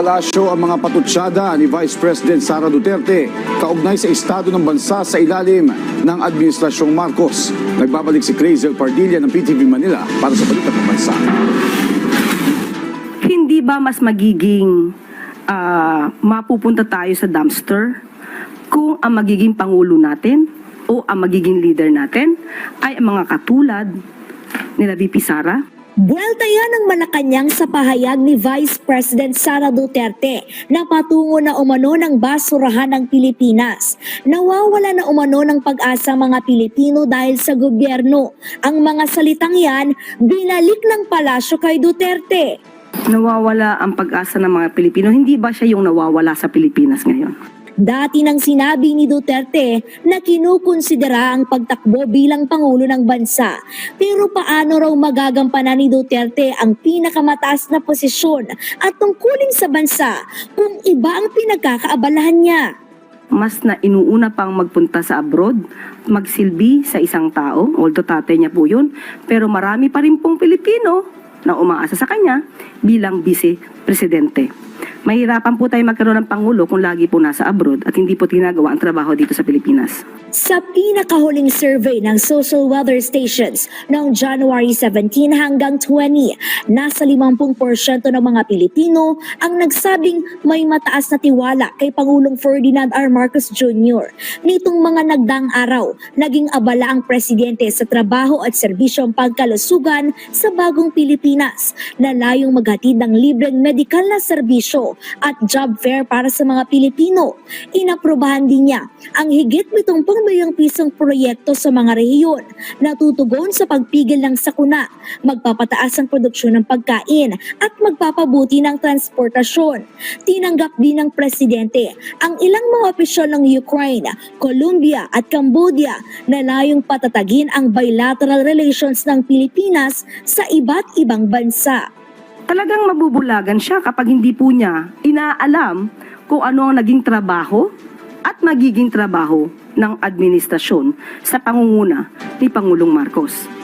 Palasyo ang mga patutsada ni Vice President Sara Duterte kaugnay sa estado ng bansa sa ilalim ng Administrasyong Marcos. Nagbabalik si Crazel Pardilla ng PTV Manila para sa Balikat ng Bansa. Hindi ba mas magiging ah, mapupunta tayo sa dumpster kung ang magiging pangulo natin o ang magiging leader natin ay ang mga katulad nila VP Sara? Buwelta yan ng Malacanang sa pahayag ni Vice President Sara Duterte na patungo na umano ng basurahan ng Pilipinas. Nawawala na umano ng pag-asa ang mga Pilipino dahil sa gobyerno. Ang mga salitang yan, binalik ng palasyo kay Duterte. Nawawala ang pag-asa ng mga Pilipino. Hindi ba siya yung nawawala sa Pilipinas ngayon? Dati nang sinabi ni Duterte na kinukonsidera ang pagtakbo bilang Pangulo ng Bansa. Pero paano raw magagampanan ni Duterte ang pinakamataas na posisyon at tungkulin sa bansa kung iba ang pinagkakaabalahan niya? mas na inuuna pang magpunta sa abroad, magsilbi sa isang tao, although tatay niya po yun, pero marami pa rin pong Pilipino na umaasa sa kanya bilang vice-presidente. Mahirapan po tayo magkaroon ng Pangulo kung lagi po nasa abroad at hindi po ginagawa ang trabaho dito sa Pilipinas. Sa pinakahuling survey ng social weather stations noong January 17 hanggang 20, nasa 50% ng mga Pilipino ang nagsabing may mataas na tiwala kay Pangulong Ferdinand R. Marcos Jr. Nitong mga nagdang araw, naging abala ang presidente sa trabaho at serbisyong pagkalusugan sa bagong Pilipinas na layong maghatid ng libreng medikal na serbisyo at job fair para sa mga Pilipino. Inaprobahan din niya ang higit 70 milyong pisong proyekto sa mga rehiyon na tutugon sa pagpigil ng sakuna, magpapataas ang produksyon ng pagkain at magpapabuti ng transportasyon. Tinanggap din ng presidente ang ilang mga opisyal ng Ukraine, Colombia at Cambodia na layong patatagin ang bilateral relations ng Pilipinas sa iba't ibang bansa. Talagang mabubulagan siya kapag hindi po niya inaalam kung ano ang naging trabaho at magiging trabaho ng administrasyon sa pangunguna ni Pangulong Marcos.